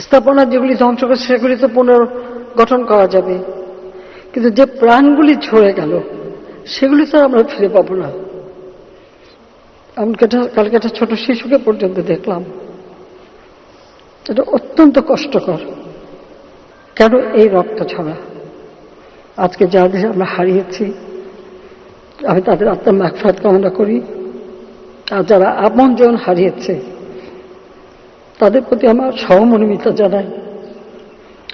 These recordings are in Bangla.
স্থাপনা যেগুলি ধ্বংস করছে সেগুলি তো পুনর্গঠন করা যাবে। কিন্তু যে প্রাণগুলি ঝরে গেল, সেগুলি তো আমরা ফিরে পাবো না। এমনকি কালকে একটা ছোট শিশুকে পর্যন্ত দেখলাম। এটা অত্যন্ত কষ্টকর। কেন এই রক্ত ছড়া? আজকে যাদের আমরা হারিয়েছি, আমি তাদের আত্মার মাগফাত কামনা করি। আর যারা আপনজন হারিয়েছে তাদের প্রতি আমার সহমর্মিতা জানাই।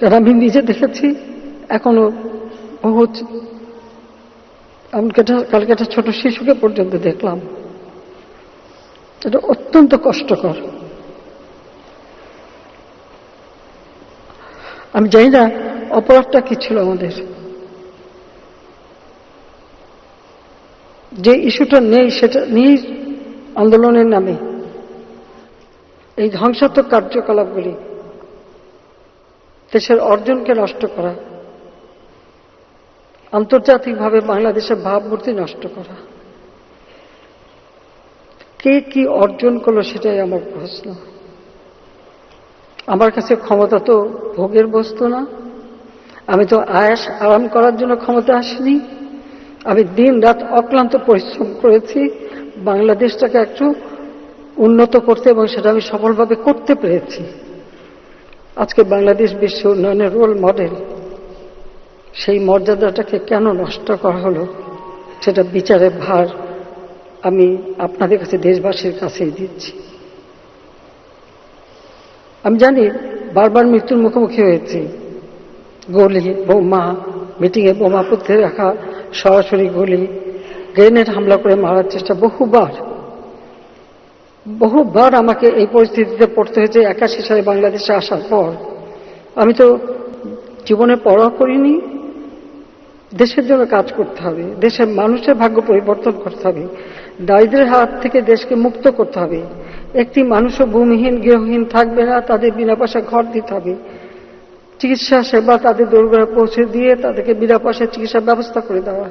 কারণ আমি নিজে দেখেছি, এখনও বহুত, এমনকি কালকে একটা ছোট শিশুকে পর্যন্ত দেখলাম। এটা অত্যন্ত কষ্টকর। আমি জানি না, অপরাধটা কি ছিল আমাদের। যে ইস্যুটা নেই, সেটা নেই আন্দোলনের নামে এই ধ্বংসাত্মক কার্যকলাপগুলি দেশের অর্জনকে নষ্ট করা, আন্তর্জাতিকভাবে বাংলাদেশের ভাবমূর্তি নষ্ট করা। কে কি অর্জন করল সেটাই আমার প্রশ্ন। আমার কাছে ক্ষমতা তো ভোগের বস্তু না। আমি তো আয়াস আরাম করার জন্য ক্ষমতা আসিনি। আমি দিন রাত অক্লান্ত পরিশ্রম করেছি। বাংলাদেশটাকে একটু উন্নত করতে এবং সেটা আমি সফলভাবে করতে পেরেছি। আজকে বাংলাদেশ বিশ্ব উন্নয়নের রোল মডেল সেই মর্যাদাটাকে কেন নষ্ট করা হলো, সেটা বিচারের ভার আমি আপনাদের কাছে দেশবাসীর কাছেই দিচ্ছি। আমি জানি বারবার মৃত্যুর মুখোমুখি হয়েছি। গলি, বোমা, মিটিংয়ে বোমা পুঁতে রাখা, সরাসরি গলি, গ্রেনেড হামলা করে মারার চেষ্টা বহুবার বহুবার আমাকে এই পরিস্থিতিতে পড়তে হয়েছে একাশি সালে বাংলাদেশে আসার পর। আমি তো জীবনে পড়া করিনি, দেশের জন্য কাজ করতে হবে, দেশের মানুষের ভাগ্য পরিবর্তন করতে হবে, দারিদ্রের হাত থেকে দেশকে মুক্ত করতে হবে, একটি মানুষও ভূমিহীন, গৃহহীন থাকবে না, তাদের বিনা পয়সা ঘর দিতে হবে, চিকিৎসা সেবা তাদের দৌড়গড়ে পৌঁছে দিয়ে তাদেরকে বিনা পয়সায় চিকিৎসা ব্যবস্থা করে দেওয়া।